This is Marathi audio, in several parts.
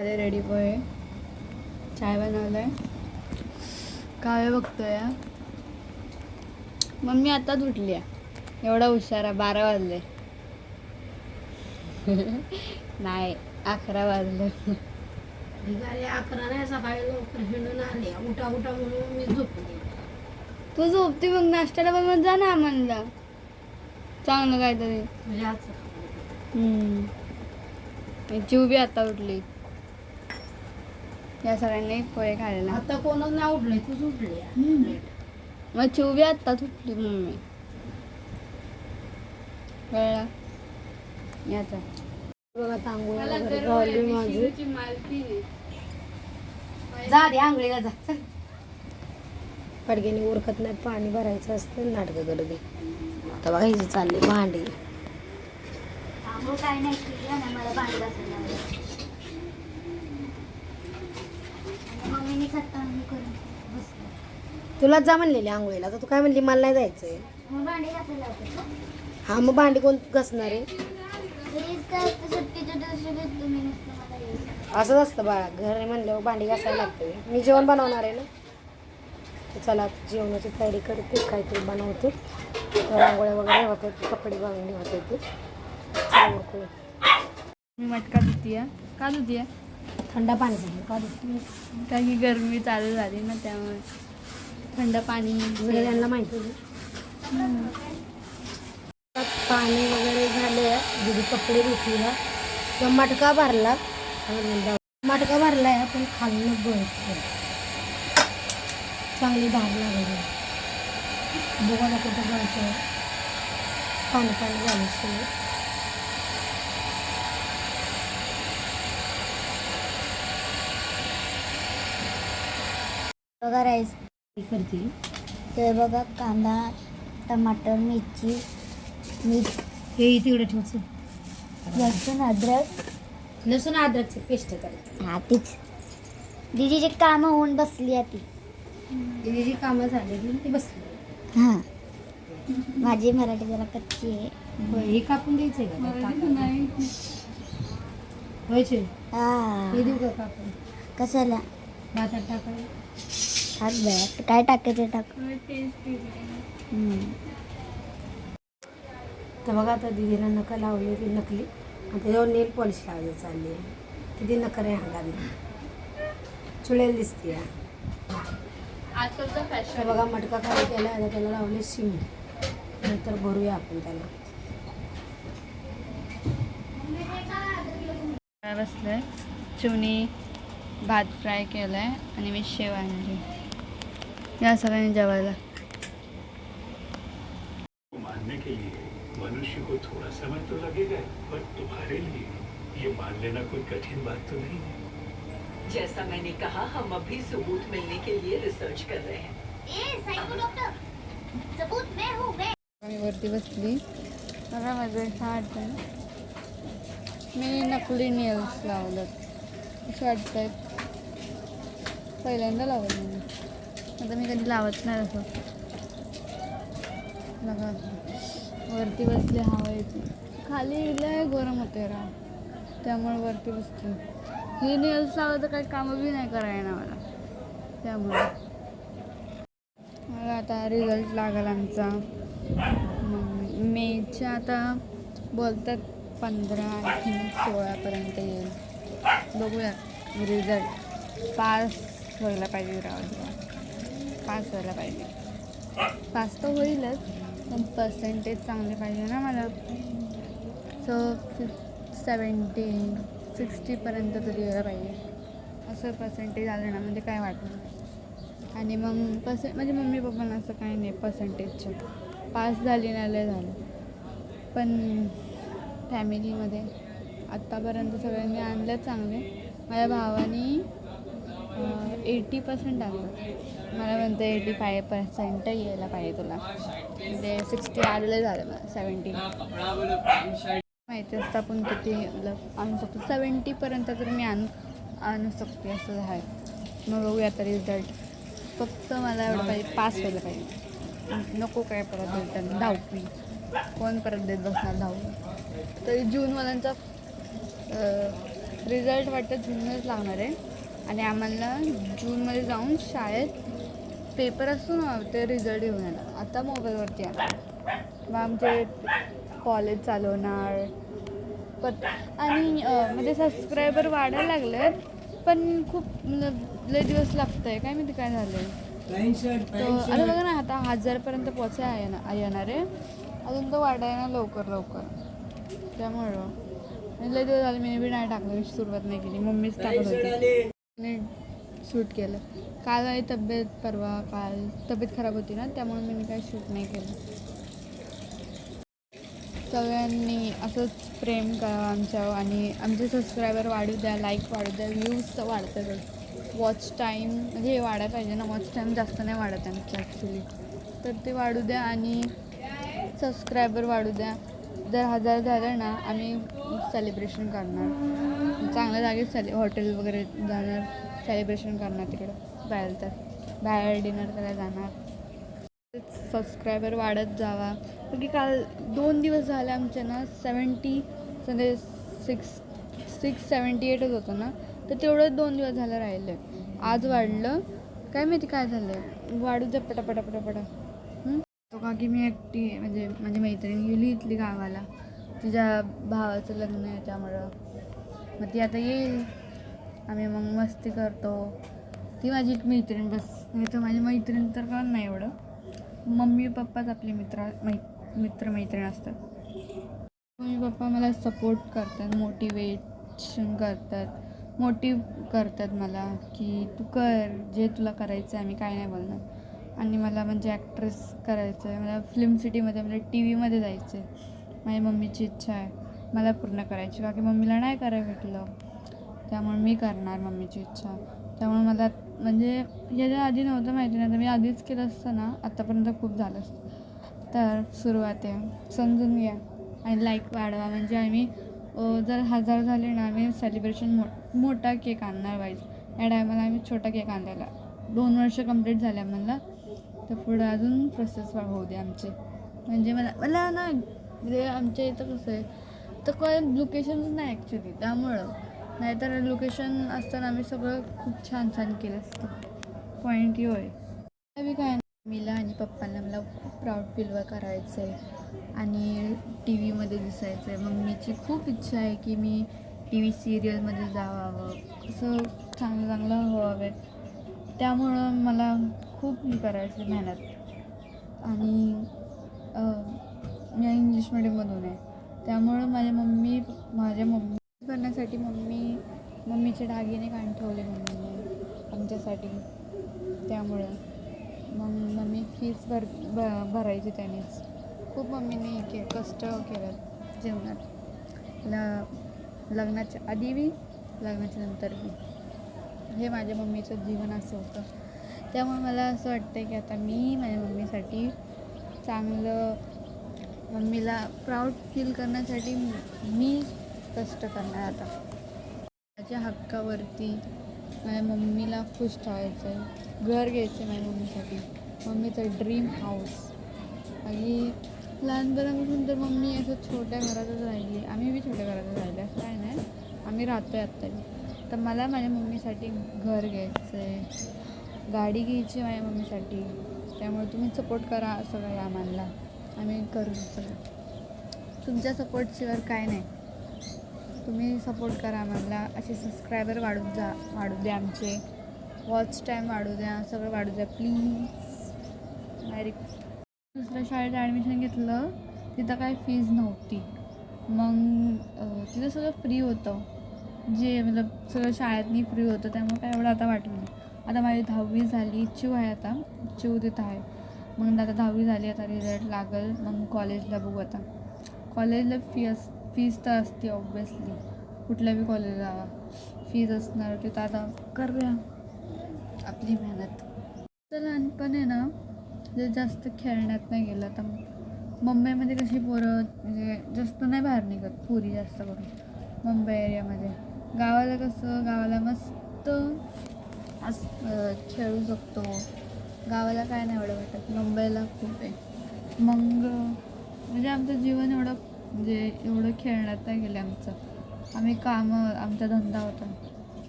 अरे रेडी पोहे चाय बनवलाय. काय बघतोय? मम्मी आताच उठली आहे एवढा हुशार आहे बारा वाजले. नाही अकरा वाजले. भिकारी अकरा नाही सकाळी लवकर हिंडून आले. उठा उठा म्हणून मी झोपली. तू झोपती मग नाश्त्याला बनवत जा ना म्हणलं चांगलं काहीतरी. तुझ्या हातचं. हम्म. चिव बी आता उठली. या सगळ्यांनी पोहे खायला आता कोणच नाही उठले तूच उठली मग चिव बी आत्ताच उठली मम्मी. कळला? याचा. बघा वगैरे झाली माझी. जा दे आंघोळीला जा. चल. पडग्याने उरकत नाही पाणी भरायचं असतं नाटकं दे. आता बघा हिची चालली भांडी. काय नाही मला भांडी घासायला लागलं. आणि मम्मीने स्वतः मी करून तुलाच जा म्हणलेली आंघोळीला. तर तू काय म्हणली? मला नाही जायचंय. मग भांडी घासायला लावते का? हा मग भांडी कोण घसणार आहे? घरीच काय असतं? सुट्टीच्या दिवशी बी तुम्ही नुसतं मला यायचं असंच असतं बाळा. घर आहे म्हणल्यावर भांडी घासायला लागते. मी जेवण बनवणार आहे ना? तर चला आता जेवणाची तयारी करते. काहीतरी बनवते. तर आंघोळ्या वगैरे होते कपडे बांधणी होते ते चला. मी मटका धुतीये? का धुतीये? थंड पाणी झालं का दिसतं? कारण की गरमी चालू झाली ना त्यामुळे. थंड पाणी वगैरे त्यांना माहिती आहे. पाणी वगैरे झाले दिदी कपडे धुतली. किंवा तर मटका भरला. मटका भरला आहे पण खाल्लं बघतो चांगली धार लागली. बघायला कुठं जायचं? पाणी पाणी झालं सगळं. बघा राईस. करते. ते बघा कांदा टमाटर मिरची मीठ. हे तिकडे ठेवचं लसूण अद्रक. लसूण अद्रकचे पेस्ट करायची. हा तीच. दीदीची कामं होऊन बसली आहे ती. दिदी जी कामं झाली ती बसली हां. माझी मराठी जरा कच्ची आहे. हे कापून द्यायचंय का? त्यात टाकायला? नाही. व्हायचे हा. हे देऊ का कापून? कशाला? भातात टाकायला. टाक बॅट काय टाकायचं टाक. तर बघा आता दिदीनं नका लावली ती नकली. आणि त्याच्यावर नेल पॉलिश लावायची चालली आहे. किती नकर आहे हागाने चुळेल दिसते या. आजकालचं फॅशन बघा मटका खाली केला आता त्याला लावले सिम नंतर भरूया आपण त्याला. बसलंय चिवणी भात फ्राय केलाय आणि मी शेव आणली. या सगळ्यांनी जेवायला मानने के लिए मनुष्य को थोड़ा समय तो लगेगा पर तुम्हारे लिए ये मान लेना कोई कठिन बात तो नहीं है। जैसा मैंने कहा हम अभी सबूत मिलने के लिए रिसर्च कर रहे हैं। डॉक्टर। सबूत मैं हूँ मी। वरती बसली बघा माझं हार्ट मी नकली नेल्स लावलं असं वाटत आहेत पहिल्यांदा लावलं आता मी कधी लावत नाही असं. बघा. वरती बसले हवा येते खाली लय गरम होते राव. त्यामुळे वरती बसते. हे नेल्स लावलं तर काही कामं बी नाही करायला मला त्यामुळे. मला आता रिझल्ट लागेल आमचा. मेच्या आता बोलतात पंधरा किंवा सोळापर्यंत येईल. बघूया. रिझल्ट पास व्हायला पाहिजे राव. पास व्हायला पाहिजे. पास तर होईलच पण पर्सेंटेज चांगले पाहिजे ना मला. सो सेवन्टी सिक्स्टीपर्यंत तरी यायला पाहिजे. असं पर्सेंटेज आलं ना म्हणजे काय वाटणार? आणि मग पर्से म्हणजे मम्मी पप्पांना असं काही नाही पर्सेंटेजचं पास झाली ना लय झालं. पण फॅमिलीमध्ये आत्तापर्यंत सगळ्यांनी आणलं चांगले. माझ्या भावानी एटी पर्सेंट आलं मला म्हणतं एटी फाय पर्सेंट यायला पाहिजे तुला. म्हणजे ते सिक्स्टी आलेलं झालं मला सेवन्टी माहिती असतं आपण किती मतलब आणू शकतो. सेवन्टीपर्यंत तर मी आणू आणू शकते असं आहे. मग बघूया आता रिझल्ट फक्त मला एवढं पाहिजे पास व्हायला पाहिजे. नको काय परत रिटर्न. दहावी. कोण परत देत बसणार दहावी? तरी जूनवाल्यांचा रिझल्ट वाटतं जूनच लागणार आहे. आणि आम्हाला जूनमध्ये जाऊन शाळेत पेपर असतो ना ते रिझल्ट घेऊन येणार. आता मोबाईलवरती येणार मग आमचे कॉलेज चालवणार. पण आणि म्हणजे सबस्क्रायबर वाढायला लागलेत पण खूप लय दिवस लागतं आहे काय माहिती काय झालं आहे तो आता बघा ना आता हजारपर्यंत पोचाय आहे ना येणार. आहे अजून तो वाढाय ना लवकर लवकर. त्यामुळं. लय दिवस झाले मी बी नाही टाकलं सुरुवात नाही केली. मम्मीच टाकत होती. मी शूट केलं. काल आहे तब्येत परवा काल तब्येत खराब होती ना त्यामुळे मी काही शूट नाही केलं. सगळ्यांनी असंच प्रेम करा आमच्यावर आणि आमचे सबस्क्रायबर वाढू द्या लाईक वाढू द्या व्ह्यूज तर वाढतातच. वॉच टाईम म्हणजे हे वाढायला पाहिजे ना वॉच टाईम जास्त नाही वाढत आमचं ॲक्च्युली तर ते वाढू द्या आणि सबस्क्रायबर वाढू द्या. जर हजार झालं ना आम्ही सेलिब्रेशन करणार. चांगल्या जागेत सेलि हॉटेल वगैरे जाणार सेलिब्रेशन करणार तिकडं बाहेर तर. बाहेर डिनर करायला जाणार. सबस्क्रायबर वाढत जावा. कारण की काल दोन दिवस झाले आमचे ना सेवन्टी म्हणजे सिक्स सिक्स सेवन्टी एटच होतं ना तर तेवढंच दोन दिवस झालं राहिलं आज वाढलं. काय माहिती काय झालं वाढू द्या पटापटा पटापटा. तो का की मी एकटी म्हणजे माझी मैत्रीण गेली इथली गावाला. तिच्या भावाचं लग्न आहे त्यामुळं. मग ती आता येईल. आम्ही मग मस्ती करतो. ती माझी एक मैत्रीण बस. नाही तर माझी मैत्रीण तर का नाही एवढं. मम्मी पप्पाच आपले मित्र मै मित्रमैत्रीण असतात. मम्मी पप्पा मला सपोर्ट करतात मोटिवेशन करतात. मोटिव करतात मला की तू कर जे तुला करायचं आहे मी काय नाही बोलणार. आणि मला म्हणजे ॲक्ट्रेस करायचं आहे मला फिल्म सिटीमध्ये म्हणजे टी व्हीमध्ये जायचं आहे माझ्या मम्मीची इच्छा आहे. मला पूर्ण करायची. बाकी मम्मीला नाही करायला भेटलं. त्यामुळे मी करणार मम्मीची इच्छा. त्यामुळे मला म्हणजे याच्या आधी नव्हतं माहिती नाही. तर मी आधीच केलं असतं ना आत्तापर्यंत खूप झालं असतं. तर सुरुवात आहे. समजून घ्या आणि लाईक वाढवा. म्हणजे आम्ही जर हजार झाले ना आम्ही सेलिब्रेशन मो मोठा केक आणणार वाईज या टायमाला आम्ही छोटा केक आणलेला. दोन वर्ष कंप्लीट झाले आम्हाला. तर पुढं अजून प्रोसेस होऊ दे आमची. म्हणजे मला मला ना म्हणजे आमच्या इथं कसं आहे तर काय लोकेशनच नाही ॲक्च्युली त्यामुळं. नाहीतर लोकेशन असताना आम्ही सगळं खूप छान छान केलं असतं. पॉईंट ही आहे मी काय मीला आणि पप्पांना मला खूप प्राऊड फील करायचं आहे आणि टी व्हीमध्ये दिसायचं आहे मम्मीची खूप इच्छा आहे की मी टी व्ही सिरियलमध्ये जावावं असं चांगलं चांगलं हवं त्यामुळं मला खूप करायचं मेहनत. आणि मी इंग्लिश मिडियममधून आहे. त्यामुळं माझ्या मम्मी माझ्या मम्मी करण्यासाठी मम्मी मम्मीचे दागिने काढून ठेवले मम्मीने आमच्यासाठी. त्यामुळं मग मम्मी फीस भर भ भरायची त्यानेच. खूप मम्मीने के कष्ट केलं जीवनात ल लग्नाच्या आधी बी लग्नाच्या नंतर बी हे माझ्या मम्मीचं जीवन असं होतं. त्यामुळे मला असं वाटतं की आता मी माझ्या मम्मीसाठी चांगलं मम्मीला प्राऊड फील करण्यासाठी मी कष्ट करणार आता. माझ्या हक्कावरती माझ्या मम्मीला खुश ठेवायचं आहे घर घ्यायचं आहे माझ्या मम्मीसाठी. मम्मीचं ड्रीम हाऊस आणि लहानपणापासून तर मम्मी असं छोट्या घरातच राहिली. आम्ही बी छोट्या घरातच राहिले. असं काय नाही आम्ही राहतो आहे आत्ता तर मला माझ्या मम्मीसाठी घर घ्यायचं आहे गाडी घ्यायची माझ्या मम्मीसाठी. त्यामुळे तुम्ही सपोर्ट करा सगळं आम्हाला. आम्ही करू सगळं तुमच्या सपोर्टशिवाय काय नाही. तुम्ही सपोर्ट करा मला असे सबस्क्रायबर वाढू जा वाढू द्या आमचे. वॉच टाईम वाढू द्या सगळं वाढू द्या. प्लीज माय दुसऱ्या शाळेत ॲडमिशन घेतलं तिथं काय फीज नव्हती. मग तिथं सगळं फ्री होतं. जे मतलब सगळं शाळेतनी फ्री होतं त्यामुळे काय एवढं आता वाटलं नाही. आता माझी दहावी झाली चिव आहे आता. चिव तिथं आहे. मग आता दहावी झाली आता रिझल्ट लागल. मग कॉलेजला बघू आता. कॉलेजला फी अस फीज तर असते ऑब्विसली कुठल्या बी कॉलेजला फीज असणार तिथं आता करूया. आपली मेहनत. तर लहानपण आहे ना जे जास्त खेळण्यात नाही गेलं तर मुंबईमध्ये कशी पोरं म्हणजे जास्त नाही बाहेर निघत पुरी जास्त करून. मुंबई एरियामध्ये. गावाला कसं गावाला मस्त अस खेळू शकतो. गावाला काय नाही एवढं वाटत. मुंबईला खूप आहे. मग म्हणजे आमचं जीवन एवढं म्हणजे एवढं खेळण्यात नाही गेलं आमचं. आम्ही कामं आमचा धंदा होता.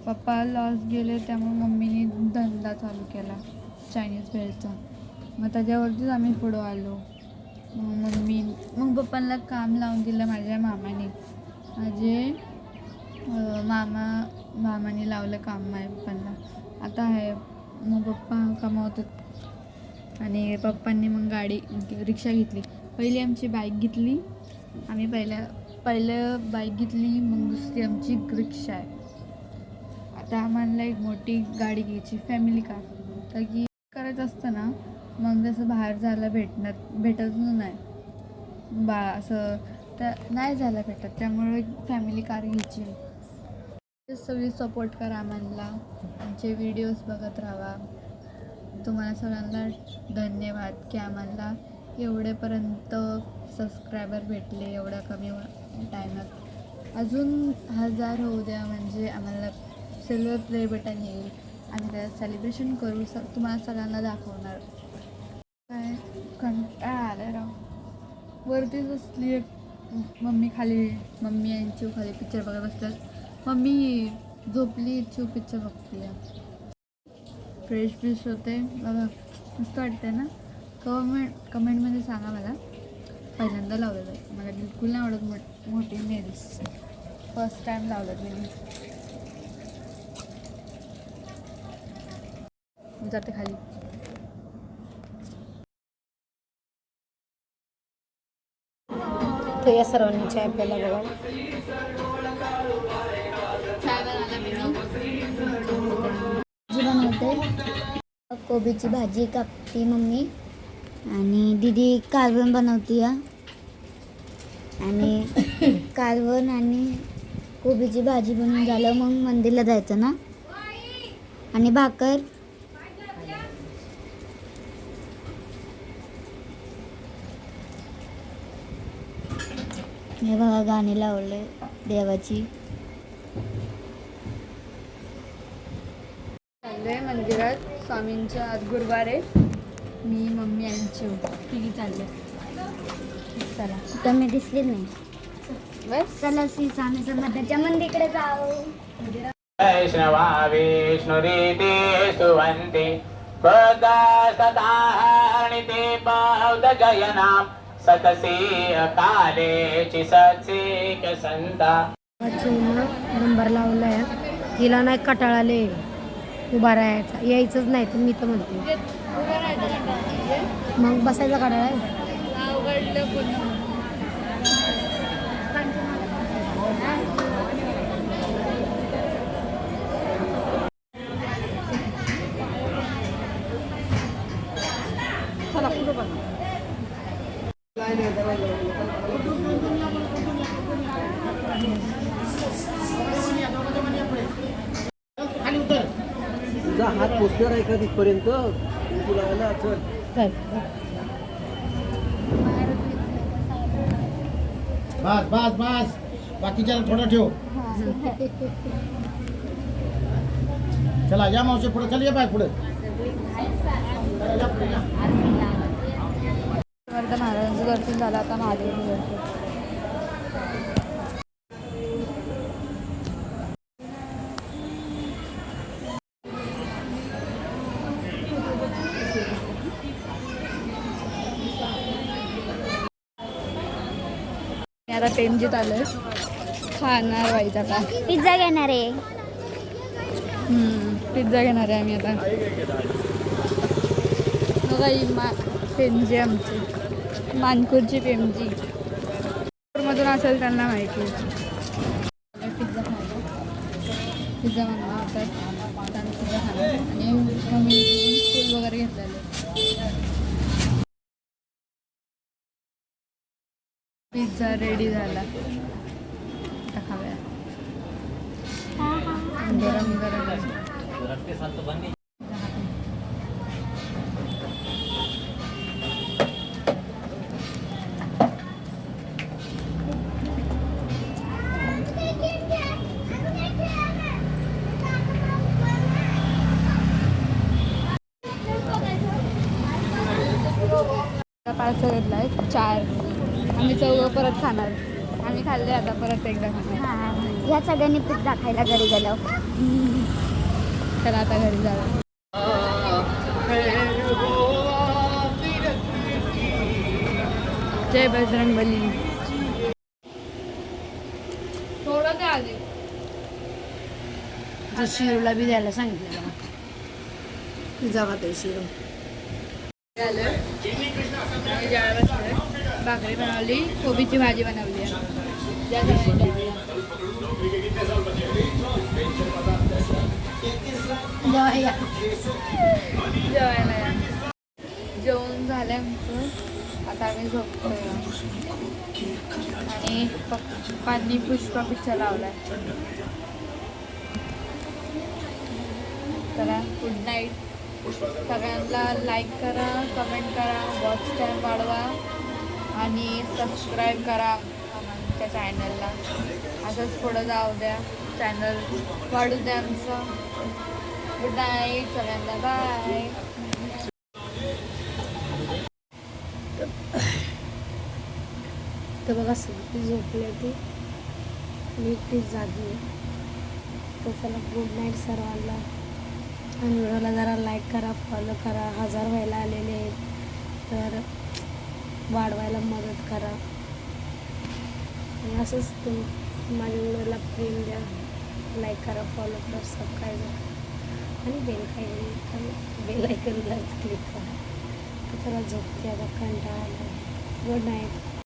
पप्पा लॉस गेले त्यामुळे मम्मीने धंदा चालू केला चायनीज भेळचा मग त्याच्यावरतीच आम्ही पुढं आलो. मग मम्मी मग पप्पांना काम लावून दिलं माझ्या मामाने. माझे मामा मामाने लावलं काम माझ्या पप्पांना. आता आहे मग पप्पा कमावतात आणि पप्पांनी मग गाडी रिक्षा घेतली. पहिली आमची बाईक घेतली. आम्ही पहिल्या पहिलं बाईक घेतली मग दुसरी आमची रिक्षा आहे. आता आम्हाला एक मोठी गाडी घ्यायची फॅमिली कार तर की करायचं असतं ना मग जसं बाहेर जायला भेटणार भेटत नाही. बा असं त्या नाही जायला भेटत. त्यामुळे फॅमिली कार घ्यायची सगळी सपोर्ट करा आम्हाला. आमचे व्हिडिओज बघत राहा. तुम्हाला सगळ्यांना धन्यवाद की आम्हाला एवढेपर्यंत सबस्क्रायबर भेटले एवढ्या कमी टायमात अजून हजार होऊ द्या म्हणजे आम्हाला सिल्वर प्ले बटन येईल. आम्ही त्याचं सेलिब्रेशन करू स तुम्हाला सगळ्यांना दाखवणार. काय? कंटाळा आला राव? वरतीच असली मम्मी खाली मम्मी आणि चिव खाली पिक्चर बघत बसतात मम्मी झोपली चिव पिक्चर बघते फ्रेश फ्रेश होते. बघा मस्त वाटते ना? कमेंट कमेंटमध्ये सांगा मला. पहिल्यांदा लावलेलं आहे. मला बिलकुल नाही आवडत मोठ मोठी नेल्स. फर्स्ट टाईम लावलं मी. जाते खाली. तर या सर्वांनी चाय प्यायला बघा. भाजी बनवते कोबीची भाजी कापते मम्मी. आणि दीदी कालवण बनवते या आणि कालवण आणि कोबीची भाजी बनवून झालं मग मंदिरला जायचं ना. आणि भाकर. हे बघा गाणी लावले देवाची. स्वामींच्या आज गुरुवार आहे मी मम्मी आणि चिव तिघी चालले. चला. तर मी दिसली नाही. बस. चला श्री स्वामी समर्थाच्या मंदिरकडे जाऊ. वैष्णवा विष्णुरीति सुवन्ति पदा सदाहरणिते बौद्धजयनां सतसी काले संता नंबर लावलाय. तिला नाही कटाळाले. उभा राहायचा. यायचंच नाही तर मी तर म्हणते. मग बसायचा कटाळा पोचणार आहे का तिथपर्यंत? तुला ना चल. चल. बस बस बस. बाकीच्याला थोडं ठेव. चला या मावशी पुढे चल ये बाय पुढे. समर्थ महाराजांचं दर्शन झालं आता महादेवाचं दर्शन. मी आता पेमजीत आलोय. खाणार वाईज आता. पिझ्झा घेणार आहे. पिझ्झा घेणार आहे आम्ही आता. बघा ही मा पेमजी आमची. मानपूरची पेमजी मधून असेल त्यांना माहिती. पिझ्झा खायला. पिझ्झा होता त्यानं पिझ्झा खाणार आणि मम्मी फूल वगैरे घेतलेले पिझ्झा रेडी झाला. आता गरम गरम. पार्सल घेतला आहे चार. आम्ही चौघं परत खाणार. आम्ही खाल्ले आता परत एकदा खाणार. या सगळ्यांनी पिझ्झा खायला घरी गेलो. चला आता घरी जाऊ जय बजरंग बली. थोडं काय शिरूला बी द्यायला सांगितलं पिझ्झा खाते शिरू. झालं. भाकरी बनवली कोबीची भाजी बनवली आहे. या जेवायला. या. जेवण झालं आमचं. आता आम्ही झोपतोय. आणि पप्पांनी पुष्पा पिक्चर लावलाय. चला गुड नाईट सगळ्यांना लाईक करा कमेंट करा वॉच टाईम वाढवा. आणि सबस्क्राईब करा आमच्या चॅनलला असंच पुढं जाऊ द्या. चॅनल वाढू द्या आमचं. गुड नाईट सगळ्यांना. बाय तर बघा सगळी झोपली होती मी एकटीच जागी आहे. तर चला गुड नाईट सर्वांना. आणि व्हिडिओला जरा लाईक करा फॉलो करा. हजार व्हायला आलेले आहेत. तर वाढवायला मदत करा. आणि असंच तुम माझ्या व्हिडिओला प्रेम द्या. लाईक करा फॉलो करा सबस्क्राईब करा. आणि बेल खायला बेल आयकनलाच क्लिक करा. तर चला झोपते आता कंटाळा गुड नाईट